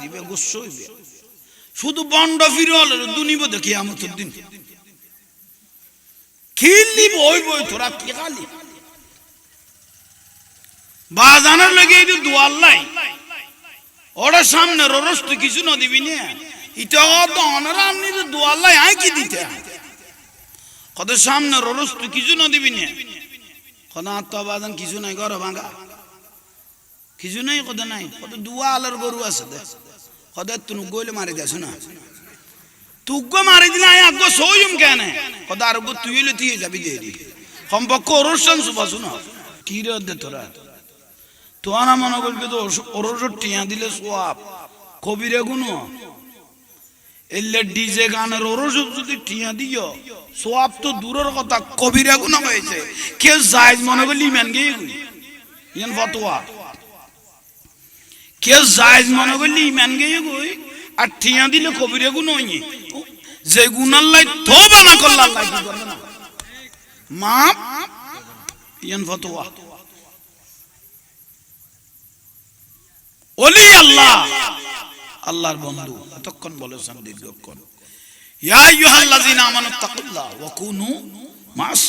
দিবে শুধু বন্ড ফিরল দুনিব দেখি আমার দিন। খিল্লি বই বই তোরা কি খালি? বাজানোর লগে এই লাই সামনে ররস তো কিছু না দিবি না। ইটা কত অনারা আপনি তো দুয়ার লাই আয় কি দিতে? কত সামনে ররস তো কিছু না দিবি না। কত আত্মবাদন কিছু নাই, ঘর ভাঙা। কিছু নাই, কত নাই। কত দুয়া আলার গরু আছে দে। কত তুনু গইলে মারি দেছ না তুগ্গ মারি দিলে আয় আগ্গ সইম কেন। কত আর তুই এলে তুই যাবি দিয়ে দি সম্পর্ক অনুষ্ঠান শুভাশু না কি রে দে তোরা? তোরা মনে করবি তো ওরস টিয়া দিলে সোয়াব। কবিরে গুনো। এলে ডিজে গানের ওরস যদি টিয়া দিও, সোয়াব তো দূরের কথা, কবিরে গুনো হয়েছে। কে জায়জ মনে করলি ইমান গিয়ে ইয়ান ফতোয়া। কে জায়জ মনে করলি ইমান গিয়ে গই আর টিয়া দিলে কবিরে গুনো হইনি। যে করলে আল্লাহ মাপ ইয়ান ফতোয়া। ওলি আল্লাহ। আল্লাহর বন্ধু। এতক্ষণ বলেছেন দীর্ঘক্ষণ। ইয়া আইয়ুহাল্লাযিনা আমানু তাকুল্লাহ ওয়া কুনু মা'আস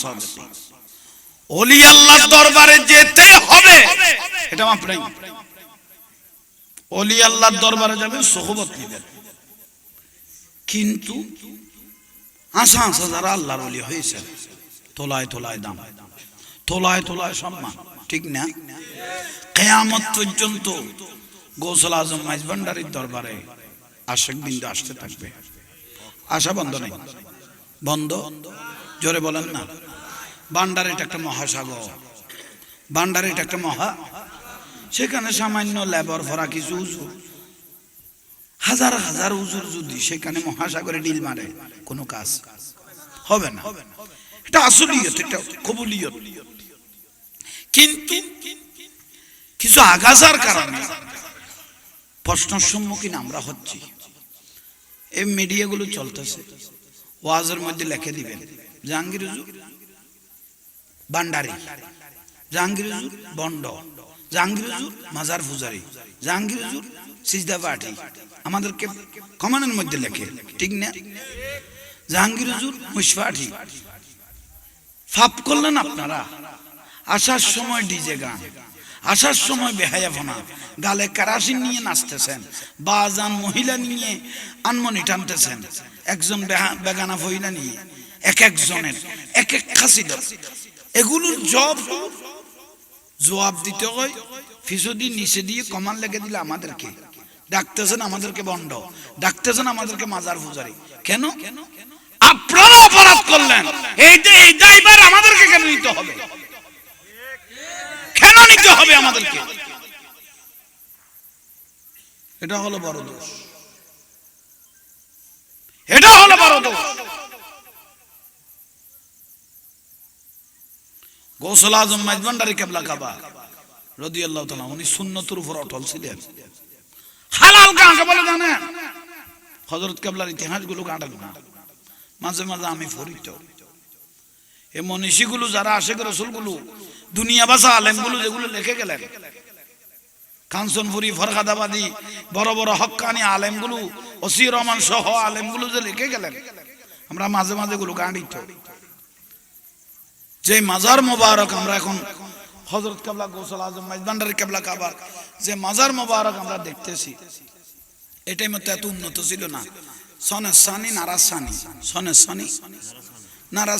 ওলি আল্লাহর দরবারে যেতে হবে। এটা মাপ নাই। ওলি আল্লাহর দরবারে যাবেন, সুহবত নেবেন। কিন্তু আশা আশা যারা আল্লাহর অলি হয়েছে। তোলায় তোলায় দাম। তোলায় তোলায় সম্মান। ঠিক না? কেয়ামত পর্যন্ত গৌসল আজম মাইজভান্ডারির দরবারে আশেক বিন্দু আসতে থাকবে। আশা বন্ধ নেই। বন্ধ? জোরে বলেন না। বান্ডার এটা একটা মহাসাগর। বান্ডার এটা একটা মহা সেখানে সামান্য লেবার ভরা কিছু উজু। হাজার হাজার উজুর যদি সেখানে মহাসাগরে ডিল মারে, কোনো কাজ হবে না। এটা আসলিয়ত, এটা কবুলিয়ত। কিন্তু কিছু আগাছার কারণে প্রশ্নের সম্মুখীন আমরা হচ্ছি। এই মিডিয়াগুলো চলতেছে। ওয়াজের মধ্যে লিখে দিবেন, জাহাঙ্গীর বান্ডারি জাহাঙ্গীর বন্ড। জাহাঙ্গীর মাজার ফুজারি জাহাঙ্গীর হুজুর আমাদেরকে কমানের মধ্যে লেখে, ঠিক না? জাহাঙ্গীর হুজুর মুশফাঠি ফাপ করলেন আপনারা। আসার সময় ডিজে গান। আসার সময় বেহায়াফনা গালে কারাসিন নিয়ে নাচতেছেন। বাজান মহিলা নিয়ে আনমনি টানতেছেন। একজন বেগানা মহিলা নিয়ে। এক একজনের, এক এক খাসিল এগুলোর জব জবাব দিতে হয় ফিসদি নিচে দিয়ে কমান লেগে দিলে আমাদেরকে। ডাকতেছেন আমাদেরকে বন্ড ডাকতেছেন আমাদেরকে মাজার পূজারি। কেন? আপনারা অপরাধ করলেন। এইটা এই দায়বার আমাদেরকে কেন নিতে হবে? কেন নিতে হবে আমাদেরকে? এটা হলো বড় দোষ। এটা হলো বড় দোষ। গৌসল আজম মাইজবান্ডারি কেবলা কাবা রদি আল্লাহ তালা উনি সুন্নতুর উপর অটল ছিলেন। হালাল কাকে বলে জানেন? হজরত কেবলার ইতিহাসগুলো কাটাল না মাঝে মাঝে আমি ফরিত। এ মনীষীগুলো যারা আশেখ রসুলগুলো, দুনিয়া বাসা আলেমগুলো যেগুলো লিখে গেলেন, কাঞ্চনপুরি, ফরহাদাবাদী, বড় বড় হক্কানি আলেমগুলো, ওসি রহমান সহ আলেমগুলো যে লিখে গেলেন, আমরা মাঝে মাঝে গুলো গাঁড়িত। যে মাজার মোবারক আমরা এখন হজরত কাবলা গোসল আজম মাইজবান্ডারি কাবলা কাবার যে মাজার মোবারক আমরা দেখতেছি, এটাই মতো এত উন্নত ছিল না। সানি সানি সনের সানি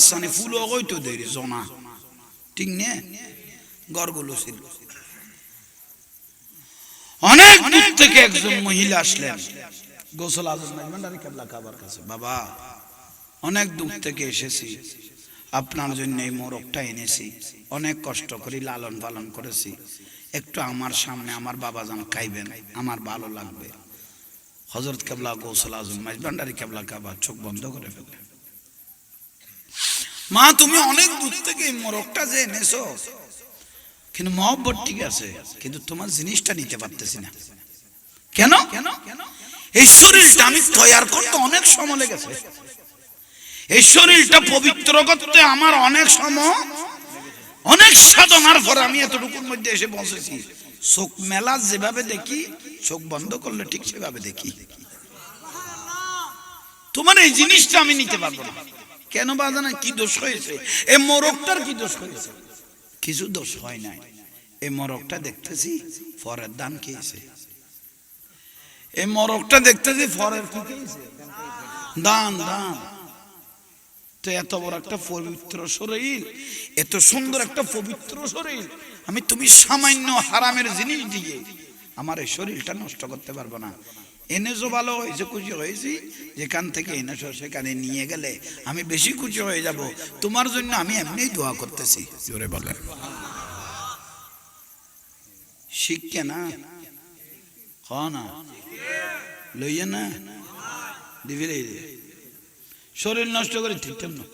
সানি ফুল তো দেরি, জনা। ঠিক নে? গড়গুলো ছিল। অনেক দূর থেকে একজন মহিলা আসলেন, গোসল আজম মাইজবান্ডারি কাবলা কাবার কাছে। বাবা, অনেক দূর থেকে এসেছি। আপনার জন্য এই মোরগটা এনেছি। অনেক কষ্ট করে লালন পালন করেছি। একটু আমার সামনে আমার বাবা যেন খাইবেন আমার ভালো লাগবে। হজরত কেবলা গৌসল আজম মাইজবান্ডারি কেবলা কাবা চোখ বন্ধ করে ফেললেন। মা তুমি অনেক দূর থেকে মোরগটা যে এনেছো। কিন্তু মহব্বত ঠিক আছে কিন্তু তোমার জিনিসটা নিতে পারতেছি না। কেন? কেন? এই শরীরটা আমি তৈয়ার করতে অনেক সময় লেগেছে। এই শরীরটা পবিত্র করতে আমার অনেক সময় অনেক সাধনার পরে আমি এতটুকুর মধ্যে এসে পৌঁছেছি। চোখ মেলা যেভাবে দেখি, চোখ বন্ধ করলে ঠিক সেভাবে দেখি। তোমার এই জিনিসটা আমি নিতে পারব না। কেন বাধা না কি দোষ হয়েছে? এই মোরগটার কি দোষ হয়েছে? কিছু দোষ হয় নাই। এই মরকটা দেখতেছি, ফরের দান খেয়েছে। এই মরকটা দেখতেছি, ফরের কি খেয়েছে? দান দান তো এত বড় একটা পবিত্র শরীর এত সুন্দর একটা পবিত্র শরীর। আমি তুমি সামান্য হারামের জিনিস দিয়ে আমার এই শরীরটা নষ্ট করতে পারব না। এনেছো ভালো হয়েছে খুশি হয়েছি যেখান থেকে এনেছো সেখানে নিয়ে গেলে আমি বেশি খুশি হয়ে যাব। তোমার জন্য আমি এমনিই দোয়া করতেছি। জোরে বলে শিখকে না? খ না? লইয়া না? দিবি শরীর নষ্ট করে ঠিক না।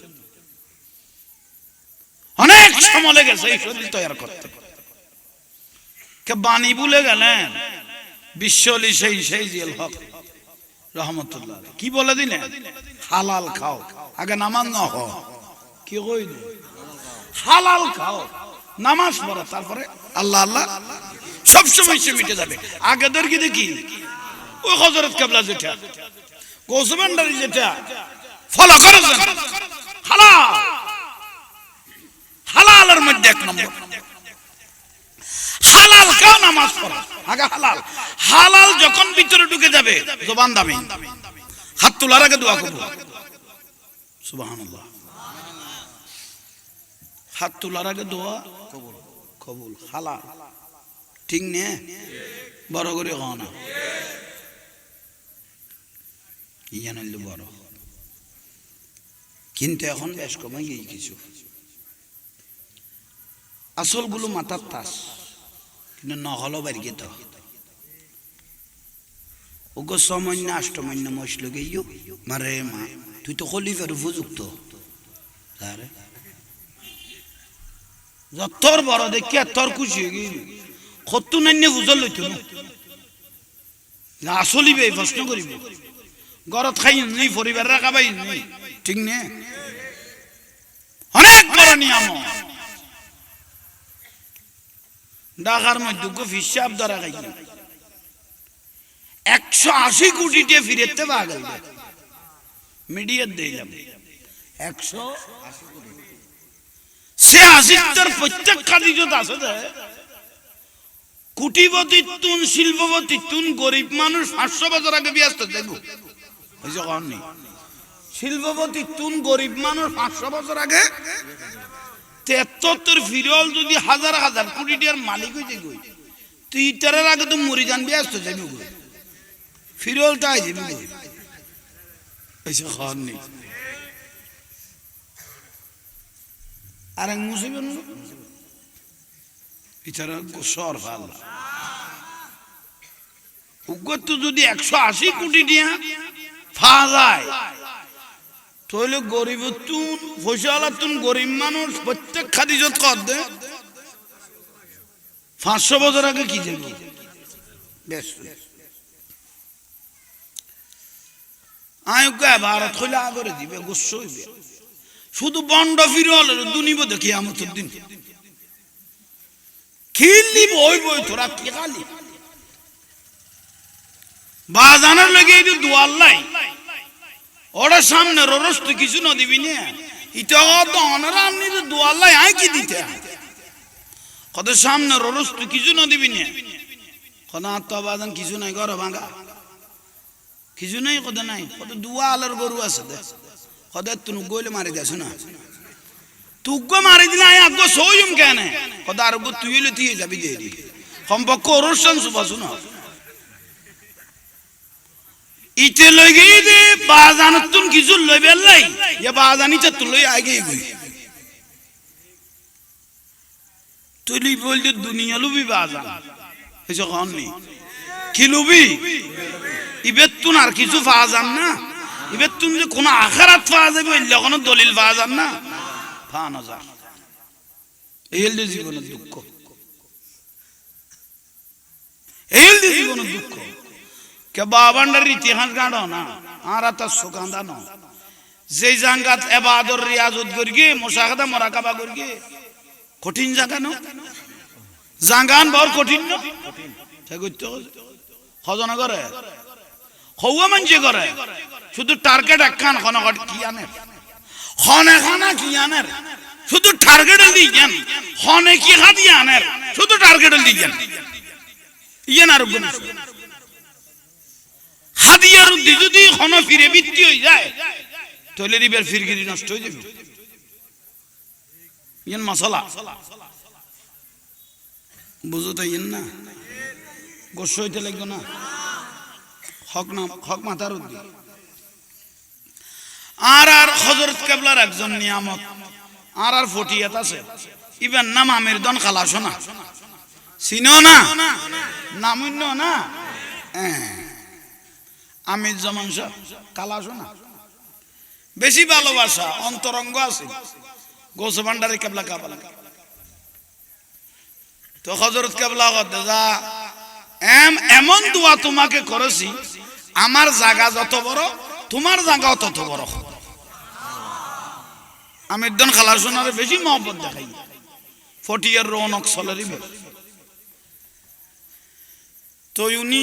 অনেক সময় লেগেছে এই শরীর তৈরি করতে। কে বাণী ভুলে গেলেন? বিশ্বলি সেই সেই জিয়াল হক। রহমতুল্লাহ। কি বলে দিলেন? হালাল খাও। আগে নামাজ না হ কি কই হালাল খাও। নামাজ পড়ো, তারপরে আল্লাহ আল্লাহ সব সময় সে মিটে যাবে। আগেদের কি দেখি? ওই হজরত কাবলা যেটা গোসবান্ডারি যেটা ফলো হালাল। হালালের মধ্যে এক নম্বর। হালাল খাও নামাজ পড়ো আগে হালাল। হালাল যখন ভিতরে ঢুকে যাবে, জবান দামি। হাত তোলার আগে দোয়া করব। সুবহানাল্লাহ। হাত তোলার আগে দোয়া কবুল। হালাল। ঠিক নে? বড় করে হও না। ইয়া নইলে বড়। কিন্তু এখন বেশ কমে গিয়ে কিছু। আসলগুলো মাথার তাস, কিন্তু নহলো বাড়িয়ে তো ওগো সমন্য আষ্টমন্য মশল গেইও মারে মা, তুই তো খলিফার উপযুক্ত। তারে যতর বড় দেখি আর তোর খুশি হয়ে গেল। কত নান্য বুঝল লইতো না। আসলিবে প্রশ্ন করিব। ঘরত খাই নেই পরিবার রাখাবাই নেই ঠিক নে অনেক বড় নিয়ম ঢাকার মধ্যে হিসাব ধরা খাই একশো আশি কোটি দিয়ে ফিরেতে পাগল। মিডিয়ার দিলাম একশো সে আশিটার প্রত্যেক খাদিজত আছে যে কুটিপতি তুন, শিল্পপতি তুন, গরিব মানুষ পাঁচশো বছর আগে ব্যস্ত, দেখো। হয়েছে কমনি শিল্পপতি তুন গরিব মানুষ পাঁচশো বছর আগে তেত্তর ফিরল যদি হাজার হাজার কোটি টাকার মালিক হয়েছে গই তুই ইটারের আগে তো মরি যান, ব্যস্ত যাবি গই। ফিরলটা আই গই। হয়েছে কমনি আর এক মুসিবেন ভালো। উগ্রত যদি একশো আশি কোটি দিয়া ফা যায় তাহলে গরিব তুন ফসলা তুন, গরিব মানুষ, প্রত্যেক খাদিজত কর দে। পাঁচশো বছর আগে কি যাবে বেশ। আয়ুকা ভারত হইলে আগরে দিবে গোস্ব হইবে। শুধু বন্ড ফিরল দুনিব দেখি আমার দিন। খিল্লি বই বই তোরা, কি খালি? বাজানোর লেগে এই দুয়ার লাই। ওরা সামনে ররস তো কিছু না দিবি না। ইটা তো অনারা তো দুয়ার লাই আয় কি দিতে। কত সামনে ররস তো কিছু না দিবি না। কত আত্মবাদন কিছু নাই, ঘর ভাঙা। কিছু নাই কত নাই। কত দুয়া গরু আছে কত তুনু গইলে মারি দেছ না তুগ্গ মারি দিলে আয় আগ্য সইম কেন। কত আর তুই এলে তুই যাবি দিয়ে সম্পর্ক অনুষ্ঠান শুভাশু না ইতে লই গই দে বাজান তুন কিছু লই বেলাই ইয়া বাজানি তে তুই লই আগে গই। তুই লি বল যে দুনিয়া লুবি বাজান। এসে কন নি? কি লুবি? ইবেত তুন আর কিছু যান না। ইবেত তুন যে কোন আখারাত যাবে এলে কোনো দলিল যান না। পাওয়া না যা এই হল জীবনের দুঃখ। এই হল জীবনের দুঃখ। কে বাবান্ডার ইতিহাস গাড়ো না আর তার সুকান্দা ন যে জাঙ্গাত এবাদর রিয়াজত করি মোশাহাদা মোরাকাবা করি কঠিন জায়গা ন জাঙ্গান বড় কঠিন না হজনা করে হৌয়া মানছে করে শুধু টার্গেট একখান খনকট কি আনের হনে খানা কি আনের শুধু টার্গেট দিয়েছেন হনে কি খাদি আনের শুধু টার্গেট দিয়েছেন ইয়েন আর হাদিয়ার উদ্দি যদি হন ফিরে বৃত্তি হয়ে যায় তাহলে রিবের ফিরগিরি নষ্ট হয়ে যাবে। ইয়েন মশলা। বুঝো তো না? গোস্ব হইতে লাগবে না? হক না হক মাথার উদ্দি। আর আর হজরত কেবলার একজন নিয়ামত। আর আর ফটিয়াত আছে। ইবেন নাম আমির দন খালাসো না চিনো না? নামুন্য না? হ্যাঁ। আমির জামান সাহ কালাসো না। বেশি ভালোবাসা, অন্তরঙ্গ আছে। গোস ভান্ডারে কেবলা কাবলা। তো হজরত কেবলা যা এম, এমন দোয়া তোমাকে করেছি, আমার জায়গা যত বড়, তোমার জায়গাও তত বড় আমি খালা শোনারে বেশি মহব্বত দেখাই। ফোর্টি ইয়ার রৌনক সলেরই তো উনি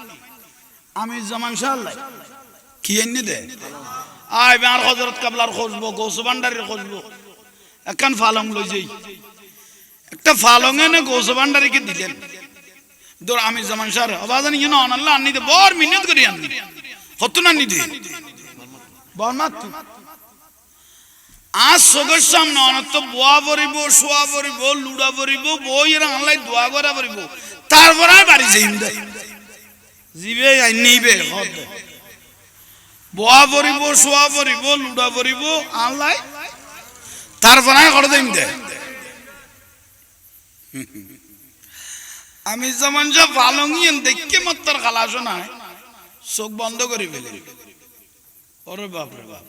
আমি জমান সাল্লাই কি এনে দে? আই আর হজরত কাবলার খুঁজবো গৌস ভান্ডারের খুঁজবো একখান ফালং লই যাই। একটা ফালং এনে গৌস ভান্ডারিকে দিলেন। দোর আমি জমান সার অবাজানি যেন অনাল্লাহ আনি দে বর মিনিট করি আনি। হতো না নি দে। বর মাত্র আজ চোখের সামনে অনত বোয়া পরিব শোয়া পরিব লুড়া পরিব বই এরা আনলাই দোয়া করা পরিব তারপরে বাড়ি যাইম দে জিবে নিবে হদ বোয়া পরিব, শোয়া পরিব, লুড়া পরিব, আনলাই। তারপরে করে দিম দে। আমি যেমন যা পালঙ্গিয়েন দেখকে মাত্র খালাসো না চোখ বন্ধ করে ফেলে। ওরে বাপরে বাপ।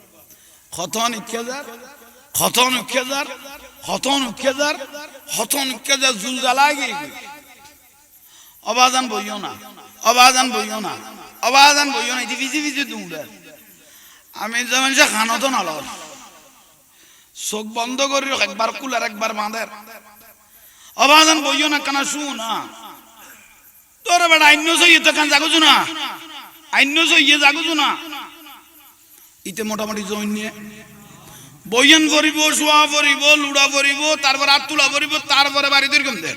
খতন ইকেদার খতন উকেদার খতন উকেদার খতন উকেদার জুল জ্বালায় গিয়ে অবাদান বইও না। অবাদান বইও না। অবাদান বইও না ইতি ভিজি ভিজি দুমড়ার আমি যেমন সে খানো তো নালর চোখ বন্ধ করি একবার কুলার একবার বাঁধের অবাদান বইও না, কানা শু না। তোর বেড়া আইন্য সইয়ে তো কান জাগুছো না। আইন্য সইয়ে জাগুছো না। ইতে মোটামুটি জইন নিয়ে। বইয়ান পরিব শোয়া পরিব লুড়া পরিব তারপর হাত তুলা পরিব তারপরে বাড়ি তৈরি কম দেয়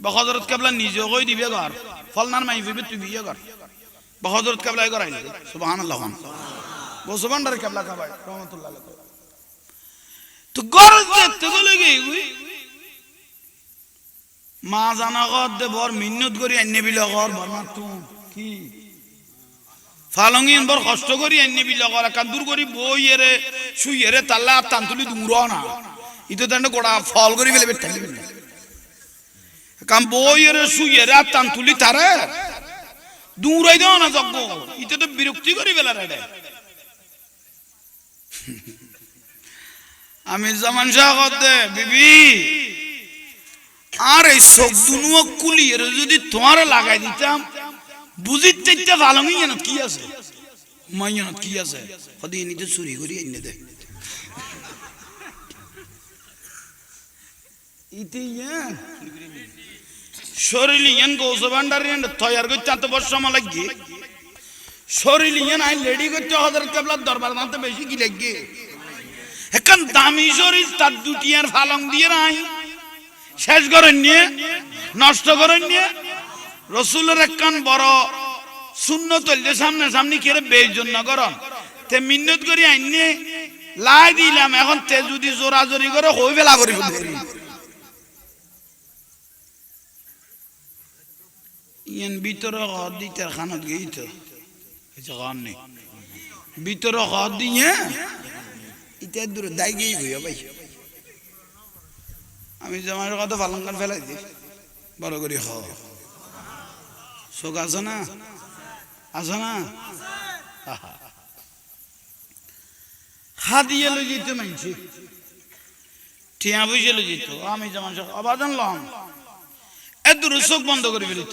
ভান্ডারি বা হজরত কেবলা নিজে কই দিবে ঘর ফলনার মাই ফিরবে তুই বিয়ে কর বা হজরত কেবলা গড়াই দে সুবহান আল্লাহ গোস ভান্ডারি কেবলা খাবাই রহমতুল্লাহ আলাইহি তো গর দেখতে গলে গে মা জানা গর দে বর মিন্নত করি আইনে বিলে ঘর বর্মা তুই কি ফালঙ্গিন বড় কষ্ট করি এনে বিল করা কান্দুর করি বই এরে শুই এরে তাল্লা তান্তুলি দূর না ইতো তান্ড গোড়া ফল করি ফেলে বেটে কাম বই এরে শুই এরে আর তান্তুলি তারে। দূরাই দেও না যজ্ঞ, ইতো তো বিরক্তি করি ফেলা রে। আমি জামান শাহ দে, বিবি। আর এই চোখ দুনুয়া কুলি এর যদি তোমার লাগাই দিতাম বুঝিত চাইতে ভালো যেন কি আছে? মাই যেন কি আছে? কদি নিতে চুরি করি এনে দে। ইতে ইয়ান শরীর ইয়ান গৌস ভান্ডার ইয়ান তৈয়ার এত শরীর ইয়ান আই লেডি করতে হজার কেবলার দরবার মানতে বেশি কি লাগবে এখন দামি শরীর, তার দুটি আর ফালং দিয়ে নাই। শেষ করেন নিয়ে, নষ্ট করেন নিয়ে, রসুলের একখান বড় শূন্য তৈলে সামনে সামনে কেড়ে বেশ জন্য করন তে মিন্নত করি আইনে, লাই দিলাম, এখন তে যদি জোরাজোরি করে হই বেলা করি ইয়ান ভিতরে ঘর দিতে খানত গেই তো কিছু ঘর নেই। ভিতরে ঘর দিয়ে ইটা দূরে দায় গই ভাই। আমি জমার কথা পালন করে ফেলাই দিই। বড় করে হ। শোক আছে না? আছে না। হাদিয়ে লই যেত মানছি টিয়া বুঝে লই যেত। আমি যেমন অবাদন লম। এ দূর চোখ বন্ধ করে ফেলিত।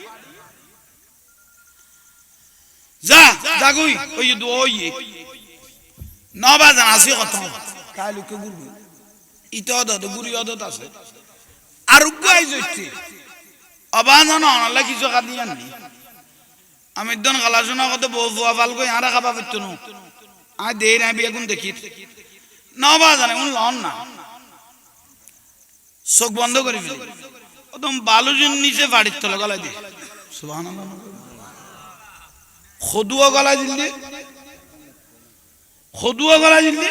যা যাগুই ওই দু ওই নবাজান আসি কত কাইলু কে গুরু ইতে অদ গুরি অদত আছে। আর গাই জইতে অবাজন অনালা কিছু কাদি আনি আমি দন গালাসনা কত বউ বুয়া কই আরা খাবা পারতো না আই দেই না বিয়া কোন দেখি নবাজানে উন লন না। চোখ বন্ধ করে ফেলি একদম বালুজন নিচে বাড়ির তলে গলাই দিয়ে সুবহানাল্লাহ খদুয়া গলা দিল্লি খদুয়া গলা দিল্লি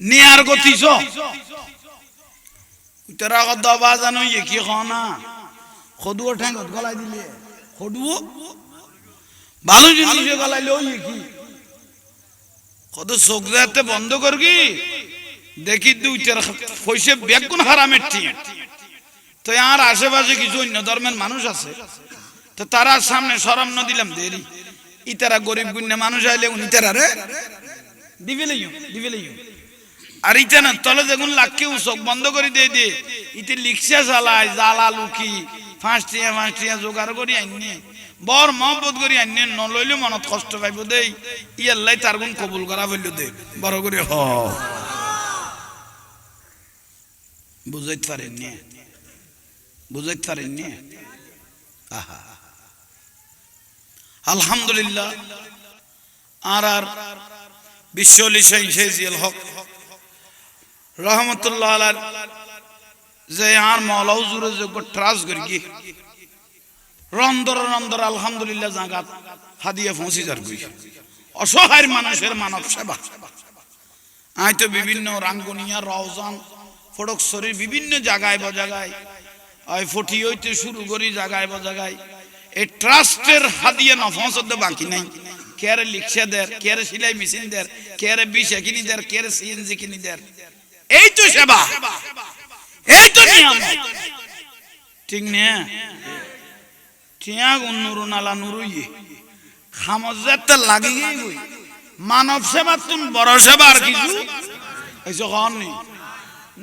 নিয়ার গতিছ জানো ইয়ে কি খানা যাতে বন্ধ করবি দেখি দুইটার পয়সা বেগুন হারামের টিয়া। তো আর আশেপাশে কিছু অন্য ধর্মের মানুষ আছে। তো তারা সামনে সরম ন দিলাম দেরি। ইতারা গরিব গুণ্য মানুষ আইলে উনি তারা রে। দিবে লইও দিবে লইও আর ইটা না তলে দেখুন লাখকে চোখ বন্ধ করে দিয়ে দে ইতে লিখছে চালায় জালা লুকি ফাঁসটিয়া ফাঁসটিয়া জোগাড় করি আইনে। বর মহব্বত করি আইনে নলইলে মনত কষ্ট পাইব দেই। ইয়াল্লাই তার গুণ কবুল করা ফেলল দে। বড় করে হ। বুঝাইতে পারেন নি বুঝাইতে পারেন নি আহা। আলহামদুলিল্লাহ। আর আর বিশ্বলি সেই হক। রহমতুল্লাহ আলার যে আর মলাউ জুড়ে যোগ্য ট্রাস করি কি, রন্দর রন্দর আলহামদুলিল্লাহ জাগাত হাদিয়া পৌঁছি যার গই অসহায় মানুষের মানব সেবা। আই তো বিভিন্ন রাঙ্গুনিয়া, রওজান ফটকসরির বিভিন্ন জায়গায় বা জায়গায় ওই ফটি হইতে শুরু করি জায়গায় বা জায়গায় এই ট্রাস্টের হাদিয়া নফসদ বাকি নাই। কেয়ারে লিখছে দের কেয়ারে সিলাই মেশিন দের কেয়ারে বিষ কিনি দের কেয়ারে সিএনজি কিনি দের। এই তো সেবা। এই তো নিয়ম ঠিক নে? টিয়া নুরু নালা নুরুইয়ে। খামজাতে লাগি গই মানব সেবা তুন বড় সেবা আর কিছু? এই যখন নেই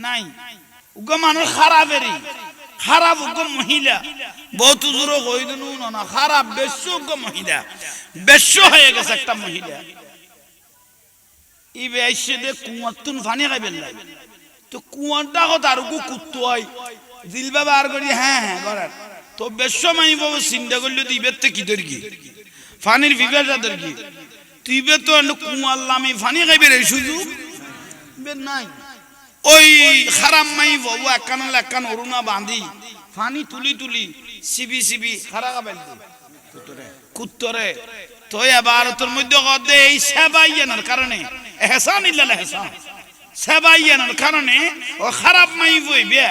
নাই। উগো মানুষ খারাপেরই। খারাপ উগ্র মহিলা। বহুত জোর কই দিনু না খারাপ, বেশ্য মহিলা। বেশ্য হয়ে গেছে একটা মহিলা। দে তুন খাইবেন লাই তো কুয়ারটা কত আর গু কুত্তু হয়? দিল বাবা আর করি হ্যাঁ হ্যাঁ তো বেশ্য মাই বাবু চিন্তা করলে তে কি দরকি ফানির বিবেচা দরকি তুইবে তো কুয়ার লামি ফানি খাইবে রে সুযোগ বের নাই। ওই খারাপ মাই বাবু একান একান অরুণা বাঁধি ফানি তুলি তুলি সিবি সিবি খারা কাবেল কুত্তরে। তো এবার তোর মধ্যে কদে এই সেবাইয়ানোর কারণে এহসান ইল্লাল এহসান সেবাইয়ানোর কারণে ও খারাপ মাই বইবে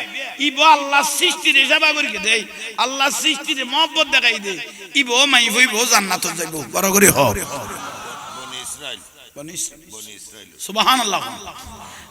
ইবো আল্লাহ সৃষ্টিরে সেবা করি দেই আল্লাহ সৃষ্টিরে মহব্বত দেখাই দে। ইবো মাই বইব জান্নাত যাইব। বড় করে হ। বনি ইসরাইল বনি ইসরাইল সুবহানাল্লাহ।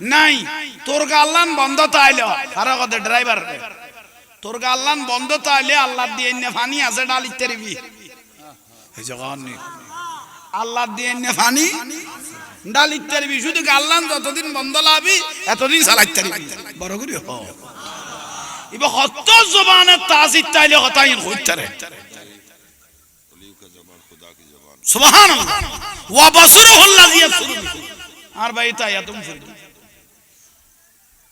নাই, তোর গাল্লান বন্ধ তাইল আরও কত ড্রাইভার তোর গাল্লান বন্ধ তাইলে আল্লাহ দিয়ে এনে ফানি আছে ডালি তেরবি আল্লাহ দিয়ে এনে ফানি ডালি তেরবি শুধু গাল্লান যতদিন বন্ধ লাবি, এতদিন সালাই তেরবি বড় করি হ। ইব হত জবানে তাজিদ তাইলে হতাই হইতারে সুবহানাল্লাহ। ওয়া বাসরুহুল্লাযী ইয়াসুরু আর ভাই তাই এত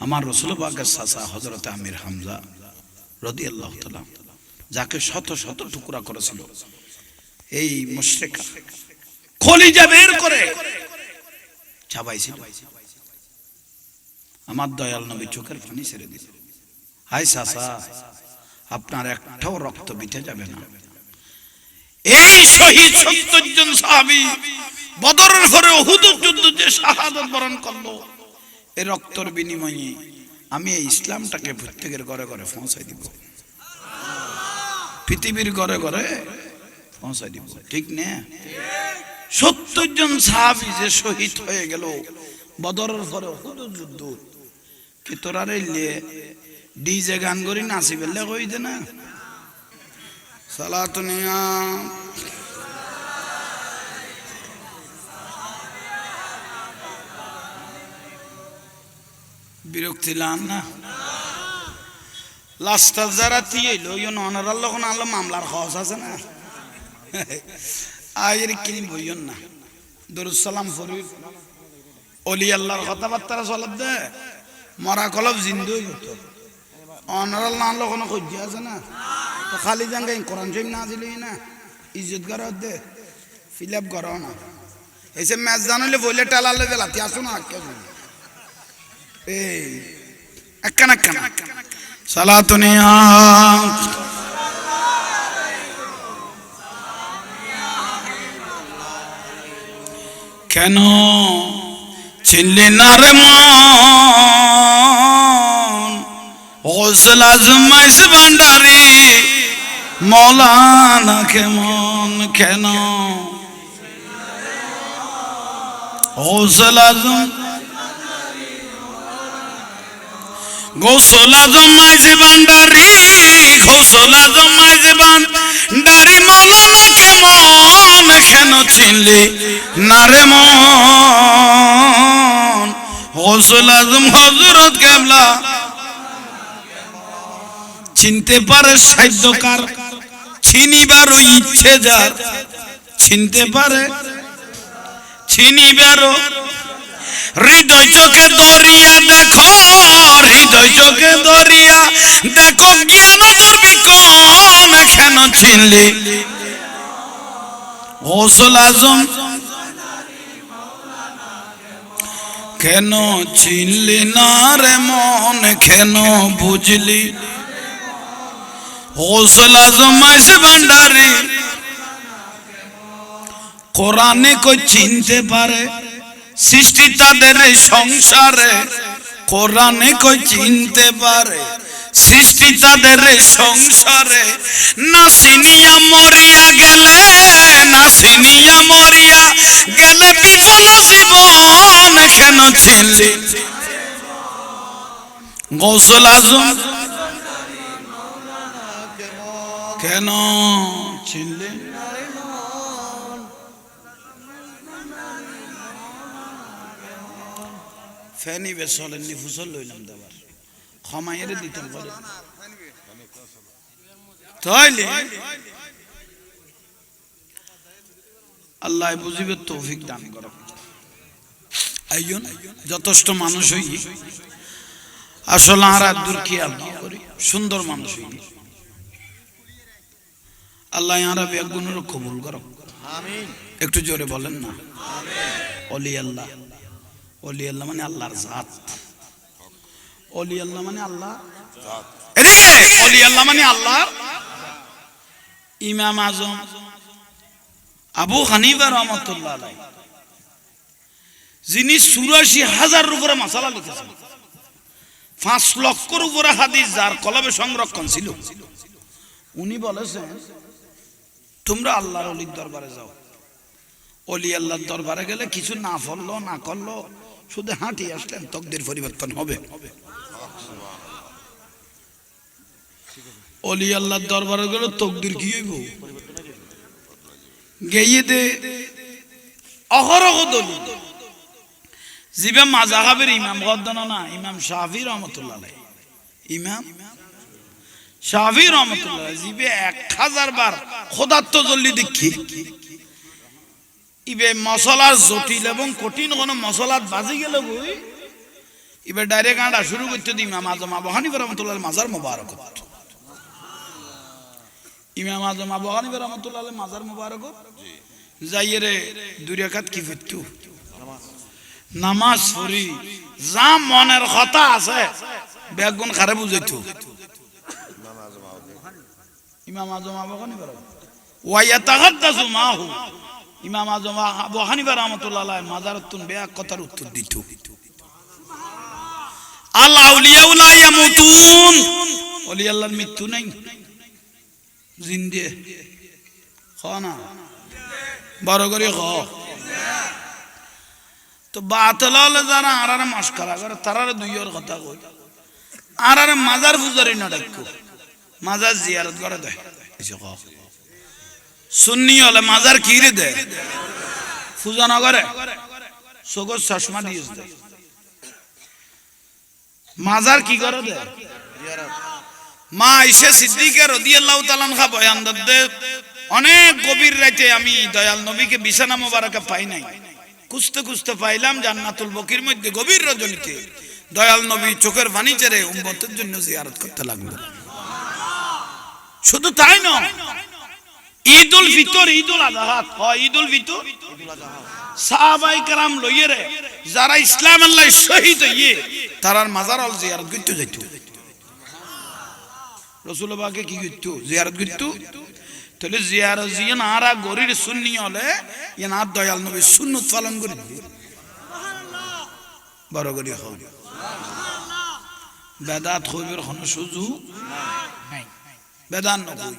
আমার রসুলবাগের চাচা হজরত আমির হামজা রদি আল্লাহ যাকে শত শত টুকরা করেছিল। এই মুশরিকা খলিজা বের করে চাবাইছিল। আমার দয়াল নবী চোখের পানি ছেড়ে দিল। হাই চাচা, আপনার একটাও রক্ত বিটে যাবে না। এই শহীদ সত্তর জন সাহাবি বদরের ঘরে হুদুর যুদ্ধ যে শাহাদত বরণ করল রক্তর বিনিময়ে আমি এই ইসলামটাকে প্রত্যেকের ঘরে ঘরে পৌঁছাই দিব। পৃথিবীর ঘরে ঘরে পৌঁছাই দিব। ঠিক না? সত্তর জন সাহাবি যে শহীদ হয়ে গেল, বদরের ঘরে হুদুর যুদ্ধ। কি তোরা রেলিয়ে ডিজে গান করি নাচি ফেললে কই দে না সালাতুনিয়া বিরক্তি লান না। লাস্টার যারা তিয়েলো ইয়ন অনারার লখন আলো মামলার খরচ আছে না? আয়ের কিনি বইয়ন না। দরুসালাম ফরি অলি আল্লাহর কথাবার্তা চলত দে। মরা কলব জিন্দু হতো অনারাল না কোনো খুঁজি আছে না? তো খালি জাঙ্গাই কোরআন শরীফ না দিলি না। ইজ্জত করা দে। ফিল আপ করো না। এসে ম্যাচ জানালে বলে টেলালে দেলাতি আসো না আজকে এই একখান। একখান সালাতুনিয়া কেন চিনলি না রে হোসল আজমাইস ভান্ডারি। মৌলানা কেমন কেন? হোসল আজম গোসল আজম মাইজ ভান্ডারি গোসল আজম মাইজ ভান্ডারি মৌলানা কেমন কেন চিনলি না রে মন? হোসল আজম হজরত কেবলা চিনতে পারে সাহিত্যকার চিনিবারও ইচ্ছে যার। চিনতে পারে চিনিবারও হৃদয় চোখে দরিয়া দেখো দেখো জ্ঞান ধরবি কোন কেন চিনলি হোসল আজম কেন চিনলি না রে মন? কেন বুঝলি? হোসল আজম আইসে ভান্ডারি। কোরআনে কই চিনতে পারে? সৃষ্টি তাদের সংসারে। কোরআনে কই চিনতে পারে? সৃষ্টি তাদের সংসারে। না সিনিয়া মরিয়া গেলে না সিনিয়া মরিয়া গেলে বিফল জীবন, কেন চিনলি গৌসল আজম। কেন চিনলি ফ্যানি বেসলেন নি ফুসল লইলাম দেবার ক্ষমাইয়ের দিতাম বলে। তাইলে আল্লাহ বুঝিবে তৌফিক দান করো। আইজন যথেষ্ট মানুষ হই। আসলে আর দূর কি আল্লাহ করি। সুন্দর মানুষ হই। আল্লাহ ইয়ারা বেগুনের কবুল করো। একটু জোরে বলেন না। অলি আল্লাহ। অলি আল্লাহ মানে আল্লাহর জাত। অলি আল্লাহ মানে আল্লাহ? অলি আল্লাহ মানে আল্লাহ? ইমাম আজম আবু হানিফা রহমতুল্লাহ যিনি চুরাশি হাজার উপরে মশালা লিখেছেন। পাঁচ লক্ষর উপরে হাদিস যার কলবে সংরক্ষণ ছিল। উনি বলেছেন তোমরা আল্লাহর অলির দরবারে যাও। অলি আল্লাহর দরবারে গেলে কিছু না ফললো না করল শুধু হাঁটি আসলেন তকদের পরিবর্তন হবে। অলি আল্লাহর দরবারে তকদির কি হইব? গেয়ে দে। অহরহ দলি জিবে মাজাহাবের ইমাম গদ্দন না, ইমাম শাহি রহমতুল্লাহ ইমাম শাহি রহমতুল্লাহ জিবে এক হাজার বার খোদাত্ত জল্লি দেখি। ইবে মশলার জটিল এবং কঠিন কোন মশলাত বাজি গেল বই ইবে ডাইরেক্ট আঁটা শুরু করতে দিই, ইমাম আজম আবু হানিফা রহমতুল্লাহ মাজার মোবারক ইমাম আজম আবু হানিফা রহমতুল্লাহ মাজার মোবারক যাইয়ে রে রেখাত কি ফিরতু নামাজ পড়ি, যা মনের কথা আছে, বেগুন খারে বুঝাইতো। ইমাম আজম আবু হানিফা ওয়াইয়াতাগাদ্দাসু মাহু। ইমাম আজম আবু হানিফা রহমতুল্লাহ মাজারাতুন বেয়া কথার উত্তর দিত। আল আউলিয়া লা ইয়ামুতুন। ওলি আল্লাহর মৃত্যু নাই। জিন্দে। খানা। বড় করে খ। তো বাতল হলে যারা আরারে মস্করা করে, তারারে দুইয়ের কথা কই আরারে মাজার ফুজারি না ডাকো। মাজার জিয়ারত করে দেয়। সুন্নি হলে মাজার কিরে দেয়? পূজা না করে? চোখর চশমা দিয়ে দেয়। মাজার কি করে দেয়? মা ইসে সিদ্দিকের রদিয়াল্লাহু তাআলা খা বয়ান দে অনেক গভীর রাতে আমি দয়াল নবীকে বিছানা মোবারকে পাই নাই। খুঁজতে খুঁজতে পাইলাম জান্নাতুল বকির মধ্যে গভীর রজনীতে। দয়াল নবী চোখের পানি উম্মতের জন্য জিয়ারত করতে লাগল। শুধু তাই নয় ঈদ উল ফিতর ঈদ উল আজহা হয় ঈদ উল ফিতর? সাহাবাই কালাম লইয়ে রে, যারা ইসলাম আল্লাহ শহীদ হইয়ে, তারার মাজার অল জিয়ারত করতে যাইতো। রসুলবাকে কি করতো? জিয়ারত করতো? তাহলে জিয়ারত জিয়ান আরা গরির সুন্নি হলে ইয়ান আর দয়াল নবী সুন্নত পালন করে দিবে। বড় করি হল বেদাত হইবের কোনো সুযোগ নাই। বেদান নকই